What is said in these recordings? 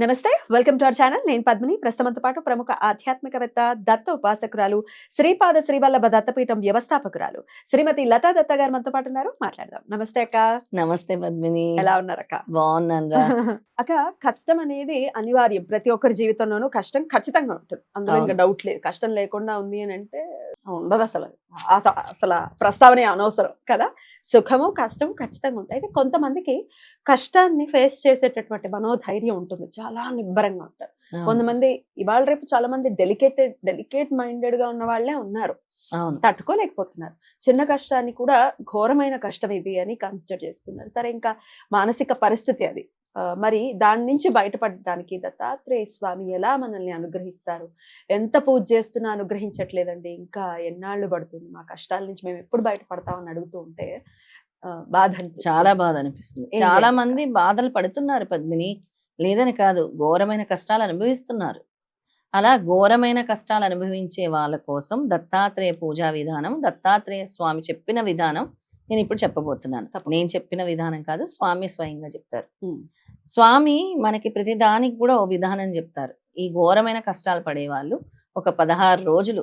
నమస్తే welcome to our channel. నేను పద్మిని. ప్రస్తుతంతో పాటు ప్రముఖ ఆధ్యాత్మికవేత్త దత్త ఉపాసకురాలు శ్రీపాద శ్రీవల్లభ దత్తపీఠం వ్యవస్థాపకురాలు శ్రీమతి లతా దత్త గారు మనతో పాటు ఉన్నారు. మాట్లాడదాం. నమస్తే అక్క. నమస్తే పద్మిని. ఎలా ఉన్నారు అక్క బాగున్నాను అక్క కష్టం అనేది అనివార్యం. ప్రతి ఒక్కరి జీవితంలోనూ కష్టం ఖచ్చితంగా ఉంటుంది. అందులో ఇంకా. డౌట్ లేదు. కష్టం లేకుండా ఉంది అని అంటే ఉండదు అసలు అసలు ప్రస్తావనే అనవసరం కదా? సుఖము కష్టం ఖచ్చితంగా ఉంటాయి. అయితే కొంతమందికి కష్టాన్ని ఫేస్ చేసేటటువంటి మనోధైర్యం ఉంటుంది. చాలా నిబ్బరంగా ఉంటారు. కొంతమంది ఇవాళ రేపు చాలా మంది డెలికేటెడ్ డెలికేట్ మైండెడ్గా ఉన్న వాళ్ళే ఉన్నారు. తట్టుకోలేకపోతున్నారు. చిన్న కష్టాన్ని కూడా ఘోరమైన కష్టం ఇది అని కన్సిడర్ చేస్తున్నారు. సరే ఇంకా మానసిక పరిస్థితి అది. మరి దాని నుంచి బయటపడడానికి దత్తాత్రేయ స్వామి ఎలా మనల్ని అనుగ్రహిస్తారు? ఎంత పూజ చేస్తున్నా అనుగ్రహించట్లేదండి. ఇంకా ఎన్నాళ్ళు పడుతుంది? మా కష్టాల నుంచి మేము ఎప్పుడు బయటపడతామని అడుగుతూ ఉంటే బాధ. చాలా బాధ అనిపిస్తుంది. చాలా? మంది బాధలు పడుతున్నారు పద్మిని. లేదని కాదు ఘోరమైన కష్టాలు అనుభవిస్తున్నారు. అలా ఘోరమైన కష్టాలు అనుభవించే వాళ్ళ కోసం దత్తాత్రేయ పూజా విధానం దత్తాత్రేయ స్వామి చెప్పిన విధానం నేను ఇప్పుడు చెప్పబోతున్నాను. నేను చెప్పిన విధానం కాదు స్వామి స్వయంగా చెప్తారు. స్వామి మనకి ప్రతి దానికి కూడా ఓ విధానం చెప్తారు. ఈ ఘోరమైన కష్టాలు పడేవాళ్ళు ఒక పదహారు రోజులు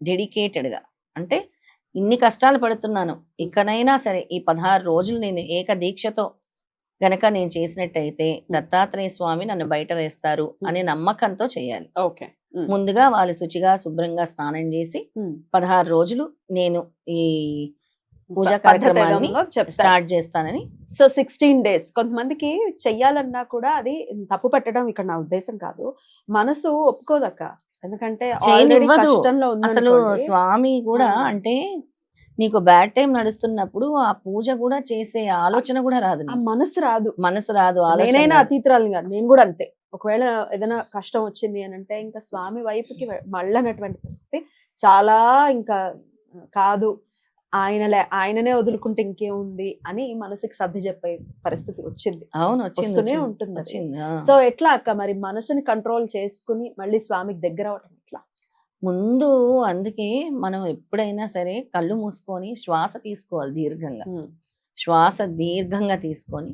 dedicated గా అంటే ఇన్ని కష్టాలు పడుతున్నాను ఇకనైనా సరే ఈ పదహారు రోజులు నేను ఏక దీక్షతో గనక నేను చేసినట్టయితే దత్తాత్రేయ స్వామి నన్ను బయట వేస్తారు అనే నమ్మకంతో చేయాలి. ఓకే. ముందుగా వాళ్ళు శుచిగా శుభ్రంగా స్నానం చేసి. పదహారు రోజులు నేను ఈ పూజా కార్యక్రమాన్ని. స్టార్ట్ చేస్తానని సో సిక్స్టీన్ డేస్ కొంతమందికి చెయ్యాలన్నా కూడా అది తప్పు పెట్టడం ఇక్కడ నా ఉద్దేశం కాదు మనసు ఒప్పుకోదక్క ఎందుకంటే అసలు. స్వామి కూడా. అంటే నీకు బ్యాడ్ టైం నడుస్తున్నప్పుడు ఆ పూజ కూడా చేసే ఆలోచన కూడా రాదు. మనసు రాదు మనసు రాదు ఆలోచన నేనైనా. అతీతురాలు కాదు నేను కూడా అంతే ఒకవేళ ఏదైనా కష్టం వచ్చింది అని అంటే ఇంకా స్వామి వైపుకి మళ్ళనటువంటి పరిస్థితి చాలా ఇంకా కాదు ఆయనలే ఆయననే వదులుకుంటే ఇంకేముంది అని మనసుకి సర్ది చెప్పే పరిస్థితి వచ్చింది అవును వస్తూనే. ఉంటుంది. సో ఎట్లా అక్క మరి మనసుని కంట్రోల్ చేసుకుని మళ్ళీ స్వామికి దగ్గర అవటం ఎట్లా ముందు అందుకే మనం ఎప్పుడైనా సరే కళ్ళు మూసుకొని శ్వాస తీసుకోవాలి దీర్ఘంగా శ్వాస దీర్ఘంగా తీసుకొని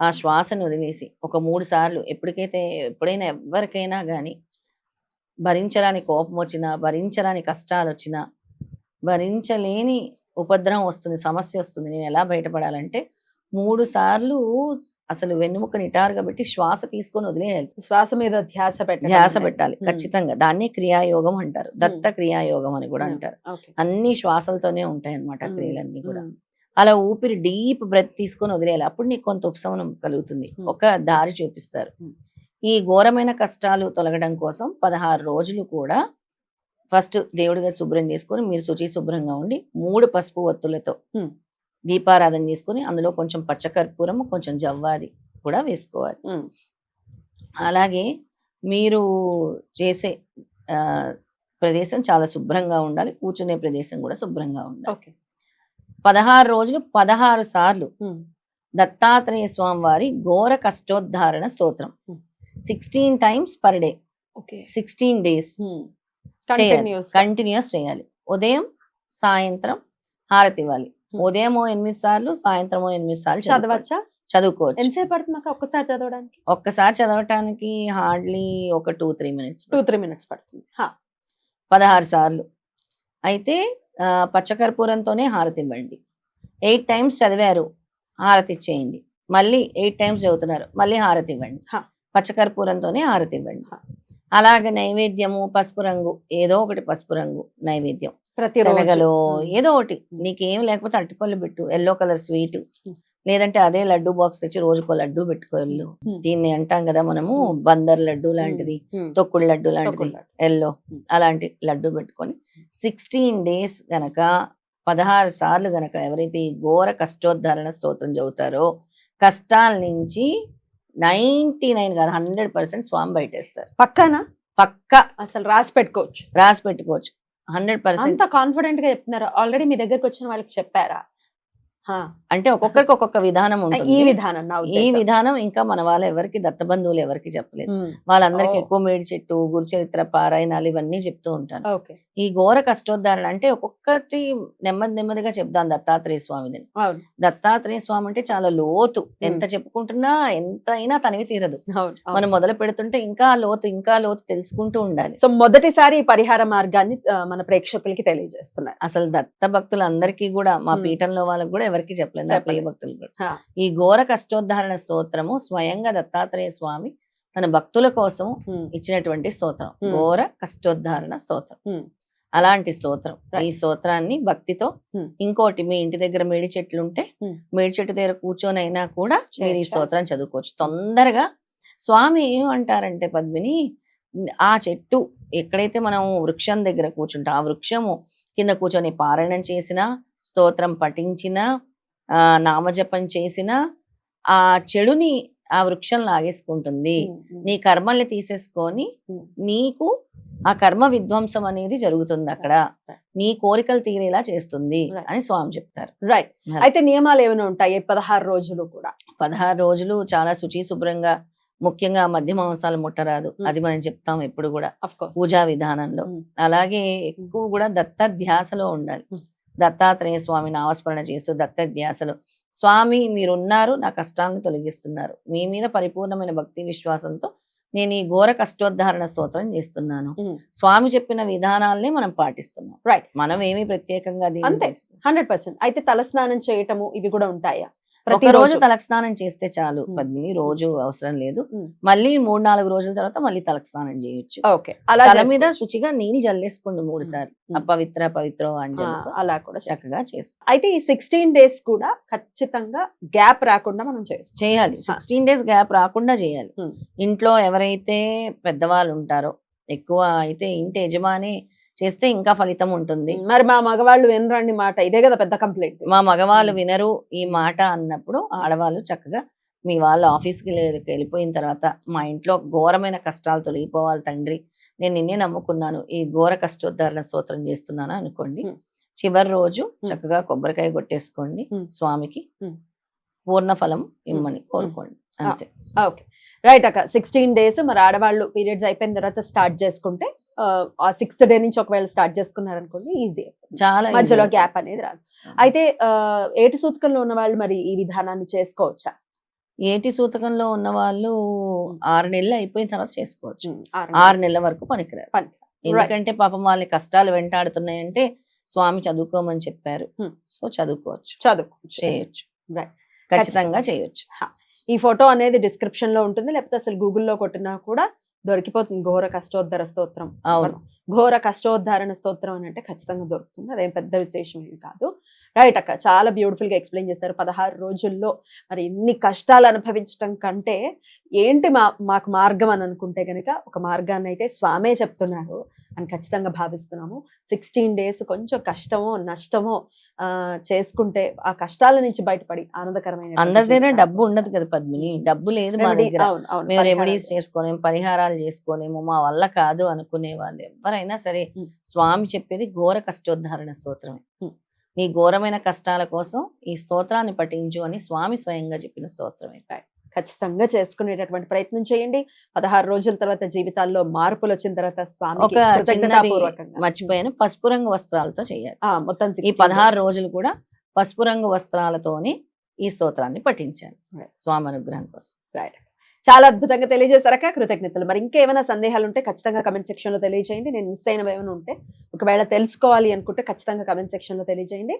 ఆ శ్వాసను వదిలేసి ఒక మూడు సార్లు ఎప్పటికైతే ఎప్పుడైనా ఎవరికైనా కానీ భరించరాని కోపం వచ్చినా భరించరాని కష్టాలు వచ్చినా భరించలేని ఉపద్రవం వస్తుంది సమస్య వస్తుంది నేను ఎలా బయటపడాలంటే మూడు సార్లు అసలు వెన్నుముక నిటారుగా పెట్టి శ్వాస తీసుకొని వదిలేయాలి శ్వాస మీద ధ్యాస పెట్టడం ధ్యాస. పెట్టాలి. ఖచ్చితంగా దాన్ని క్రియాయోగం అంటారు దత్త క్రియాయోగం అని కూడా. అంటారు. అన్ని శ్వాసలతోనే ఉంటాయి అన్నమాట ఉమ్. క్రియలన్నీ కూడా. అలా ఊపిరి డీప్ బ్రెత్ తీసుకొని వదిలేయాలి అప్పుడు నీకు కొంత ఉపశమనం కలుగుతుంది. ఒక దారి చూపిస్తారు. ఈ ఘోరమైన కష్టాలు తొలగడం కోసం పదహారు రోజులు కూడా ఫస్ట్ దేవుడిగా శుభ్రం చేసుకొని మీరు శుచి శుభ్రంగా ఉండి మూడు పసుపు ఒత్తులతో. దీపారాధన చేసుకొని అందులో కొంచెం పచ్చకర్పూరం కొంచెం జవ్వాది కూడా వేసుకోవాలి. అలాగే మీరు చేసే ప్రదేశం చాలా శుభ్రంగా ఉండాలి కూర్చునే ప్రదేశం కూడా శుభ్రంగా ఉండాలి ఓకే పదహారు రోజులు పదహారు సార్లు. దత్తాత్రేయ స్వామి వారి ఘోర కష్టోద్ధారణ స్తోత్రం. Sixteen times per day okay sixteen days. చేయాలి. కంటిన్యూస్ చేయాలి. ఉదయం సాయంత్రం హారతి ఇవ్వాలి Hmm. ఉదయం ఎనిమిది సార్లు సాయంత్రం ఎనిమిది సార్లు. చదవచ్చా? చదువుకోవచ్చు. ఎంతసేపు పడుతుంది ఒక్కసారి చదవడానికి? ఒక్కసారి చదవటానికి హార్డ్లీ ఒక two three minutes two three minutes పడుతుంది. పదహారు సార్లు. అయితే పచ్చకర్పూరంతోనే హారతి ఇవ్వండి ఎయిట్ టైమ్స్ చదివారు హారతి ఇచ్చేయండి మళ్ళీ ఎయిట్ టైమ్స్ చదువుతున్నారు మళ్ళీ హారతి ఇవ్వండి. పచ్చకర్పూరంతోనే హారతి ఇవ్వండి. అలాగే నైవేద్యము పసుపు రంగు ఏదో ఒకటి పసుపు రంగు నైవేద్యం శనగలు. ఏదో ఒకటి నీకేం లేకపోతే అరటిపళ్ళు పెట్టు ఎల్లో కలర్ స్వీట్. లేదంటే అదే లడ్డు బాక్స్ తెచ్చి రోజుకో లడ్డు పెట్టుకోళ్ళు Hmm. దీన్ని అంటాం కదా మనము. బందర్ లడ్డు లాంటిది. తొక్కుడు లడ్డు లాంటిది. ఎల్లో. అలాంటి లడ్డు పెట్టుకొని సిక్స్టీన్ డేస్ గనక పదహారు సార్లు గనక ఎవరైతే ఈ ఘోర కష్టోద్ధరణ స్తోత్రం చదువుతారో కష్టాల నుంచి నైన్టీ నైన్ కాదు హండ్రెడ్ పర్సెంట్ స్వామి బయటేస్తారు. పక్కానా? పక్క. అసలు రాసి పెట్టుకోవచ్చు. రాసి పెట్టుకోవచ్చు. Hundred percent. కాన్ఫిడెంట్గా చెప్తున్నారు. ఆల్రెడీ మీ దగ్గరకు వచ్చిన వాళ్ళకి చెప్పారా. అంటే ఒక్కొక్కరికి ఒక్కొక్క విధానం ఈ ఉంటుంది. విధానం నా ఈ. విధానం ఇంకా మన వాళ్ళ ఎవరికి దత్తబంధువులు ఎవరికి చెప్పలేదు. వాళ్ళందరికీ. ఎక్కువ మేడి చెట్టు గురుచరిత్ర పారాయణాలు ఇవన్నీ చెప్తూ ఉంటాను. ఓకే. ఈ ఘోర కష్టోద్ధారణ అంటే ఒక్కొక్కటి నెమ్మది నెమ్మదిగా చెప్దాం దత్తాత్రేయ స్వామిది అవును. దత్తాత్రేయ స్వామి అంటే చాలా లోతు. ఎంత చెప్పుకుంటున్నా ఎంత అయినా తనివి తీరదు. మనం మొదలు పెడుతుంటే ఇంకా లోతు ఇంకా లోతు తెలుసుకుంటూ ఉండాలి. సో మొదటిసారి ఈ పరిహార మార్గాన్ని మన ప్రేక్షకులకి తెలియజేస్తున్నారు. అసలు దత్త భక్తులందరికీ కూడా మా. పీఠంలో వాళ్ళకి కూడా ఎవరికి చెప్పలేదు నా ప్రియ చెప్పలేదు. భక్తులు కూడా. ఈ ఘోర కష్టోద్ధారణ స్తోత్రము స్వయంగా దత్తాత్రేయ స్వామి తన భక్తుల కోసం ఇచ్చినటువంటి స్తోత్రం. ఘోర కష్టోద్ధారణ స్తోత్రం. అలాంటి స్తోత్రం. ఈ స్తోత్రాన్ని భక్తితో. ఇంకోటి మీ ఇంటి దగ్గర మేడి చెట్లు ఉంటే. మేడి చెట్టు దగ్గర కూర్చొని అయినా కూడా మీరు ఈ చేయొచ్చా? స్తోత్రం చదువుకోవచ్చు తొందరగా స్వామి ఏమంటారంటే పద్మిని ఆ చెట్టు ఎక్కడైతే మనం వృక్షం దగ్గర కూర్చుంటాం ఆ వృక్షము కింద కూర్చొని పారాయణం చేసినా స్తోత్రం పఠించినా ఆ నామజపం చేసినా ఆ చెడుని ఆ వృక్షం లాగేసుకుంటుంది. నీ కర్మల్ని తీసేసుకొని. నీకు ఆ కర్మ విధ్వంసం అనేది జరుగుతుంది అక్కడ. నీ కోరికలు తీరేలా చేస్తుంది. అని స్వామి చెప్తారు రైట్. అయితే నియమాలు ఏమైనా ఉంటాయి పదహారు రోజులు కూడా పదహారు రోజులు చాలా శుచి శుభ్రంగా ముఖ్యంగా మధ్య మాంసాలు ముట్టరాదు. అది మనం చెప్తాం ఎప్పుడు కూడా పూజా విధానంలో. అలాగే ఎక్కువ కూడా దత్త ధ్యాసలో ఉండాలి. దత్తాత్రేయ స్వామి నామస్మరణ చేస్తూ దత్త ధ్యాసలో స్వామి మీరున్నారు నా కష్టాలను తొలగిస్తున్నారు మీ మీద పరిపూర్ణమైన భక్తి విశ్వాసంతో నేను ఈ ఘోర కష్టోద్ధారణ స్తోత్రం చేస్తున్నాను. స్వామి చెప్పిన విధానాలనే మనం పాటిస్తున్నాం Right. మనం ఏమి ప్రత్యేకంగా అంతే. హండ్రెడ్ పర్సెంట్ అయితే తలస్నానం చేయటము ఇవి కూడా ఉంటాయా ఒక రోజు ప్రతిరోజు తలకు స్నానం చేస్తే చాలు. పద్మిని రోజు అవసరం లేదు. మళ్ళీ మూడు నాలుగు రోజుల తర్వాత మళ్ళీ తలకు స్నానం చేయొచ్చు తల మీద. శుచిగా నీళ్ళు జల్లేసుకోండి మూడు. సార్లు. అపవిత్ర పవిత్ర అలా కూడా. చక్కగా చేసుకో అయితే ఈ సిక్స్టీన్ డేస్ కూడా ఖచ్చితంగా గ్యాప్ రాకుండా మనం చేయాలి సిక్స్టీన్ డేస్ గ్యాప్ రాకుండా చేయాలి. ఇంట్లో ఎవరైతే పెద్దవాళ్ళు ఉంటారో ఎక్కువ అయితే ఇంటి యజమాని చేస్తే ఇంకా ఫలితం ఉంటుంది. మరి మా మగవాళ్ళు వినరండి మాట ఇదే కదా పెద్ద కంప్లైంట్. మా మగవాళ్ళు. వినరు ఈ మాట అన్నప్పుడు ఆడవాళ్ళు చక్కగా మీ వాళ్ళు ఆఫీస్కి వెళ్ళి- వెళ్ళిపోయిన తర్వాత మా ఇంట్లో ఘోరమైన కష్టాలు తొలగిపోవాలి తండ్రి. నేను నిన్నే నమ్ముకున్నాను. ఈ ఘోర కష్టోద్ధారణ స్తోత్రం చేస్తున్నాను అనుకోండి. చివరి రోజు చక్కగా కొబ్బరికాయ కొట్టేసుకోండి. స్వామికి. పూర్ణ ఫలం ఇమ్మని కోరుకోండి. అంతే. ఓకే. రైట్ అక్క సిక్స్టీన్ డేస్ మరి ఆడవాళ్ళు పీరియడ్స్ అయిపోయిన తర్వాత స్టార్ట్ చేసుకుంటే ఆ, సిక్స్త్ డే నుంచి ఒకవేళ స్టార్ట్ చేసుకున్నారనుకోండి ఈజీ చాలా మధ్యలో. గ్యాప్ అనేది రాదు. అయితే ఏటి సూతకంలో ఉన్న వాళ్ళు మరి ఈ విధానాన్ని చేసుకోవచ్చా? ఏటి సూతకంలో ఉన్న వాళ్ళు ఆరు నెలలు అయిపోయిన తర్వాత చేసుకోవచ్చు. ఆరు నెలల. వరకు పనికిరారు. పని ఎందుకంటే పాపం వాళ్ళ కష్టాలు వెంటాడుతున్నాయంటే స్వామి చదువుకోమని చెప్పారు. సో చదువుకోవచ్చు. చదువు చేయొచ్చు. ఖచ్చితంగా చేయొచ్చు. ఈ ఫోటో అనేది డిస్క్రిప్షన్లో ఉంటుంది. లేకపోతే అసలు గూగుల్లో కొట్టినా కూడా దొరికిపోతుంది. ఘోర కష్టోద్ధర స్తోత్రం. అవును. ఘోర కష్టోద్ధారణ స్తోత్రం అని అంటే ఖచ్చితంగా దొరుకుతుంది. అదేం పెద్ద విశేషం ఏం కాదు. రైట్ అక్క చాలా బ్యూటిఫుల్గా ఎక్స్ప్లెయిన్ చేశారు. పదహారు రోజుల్లో మరి ఇన్ని కష్టాలు అనుభవించడం కంటే ఏంటి మా మాకు మార్గం అని అనుకుంటే గనుక ఒక మార్గాన్ని అయితే స్వామే చెప్తున్నారు అని ఖచ్చితంగా భావిస్తున్నాము. సిక్స్టీన్ డేస్ కొంచెం కష్టమో నష్టమో ఆ, చేసుకుంటే ఆ కష్టాల నుంచి బయటపడి ఆనందకరమైన అందరి దగ్గర డబ్బు ఉండదు కదా పద్మిని. డబ్బు లేదు మా దగ్గర. మేము రెమెడీస్ చేసుకోలేము పరిహారాలు చేసుకోలేము మా వల్ల కాదు అనుకునే వాళ్ళు ఎవరైనా సరే. స్వామి చెప్పేది ఘోర కష్టోద్ధారణ స్తోత్రమే. నీ ఘోరమైన కష్టాల కోసం ఈ స్తోత్రాన్ని పఠించు అని స్వామి స్వయంగా చెప్పిన స్తోత్రమే. ఖచ్చితంగా చేసుకునేటటువంటి ప్రయత్నం చేయండి. పదహారు రోజుల తర్వాత జీవితాల్లో మార్పులు వచ్చిన తర్వాత కృతజ్ఞతాపూర్వకంగా. మర్చిపోయాను. పసుపు రంగు వస్త్రాలతో చేయాలి. మొత్తం ఈ 16 పదహారు రోజులు కూడా పసుపు రంగు వస్త్రాలతోనే ఈ స్తోత్రాన్ని పఠించాలి. Right. స్వామి అనుగ్రహం కోసం. Right. చాలా అద్భుతంగా తెలియజేశారక కృతజ్ఞతలు. మరి ఇంకేమైనా సందేహాలు ఉంటే ఖచ్చితంగా కమెంట్ సెక్షన్లో తెలియజేయండి. నేను మిస్ అయినవి ఏమైనా ఉంటే ఒకవేళ తెలుసుకోవాలి అనుకుంటే ఖచ్చితంగా కమెంట్ సెక్షన్లో తెలియజేయండి.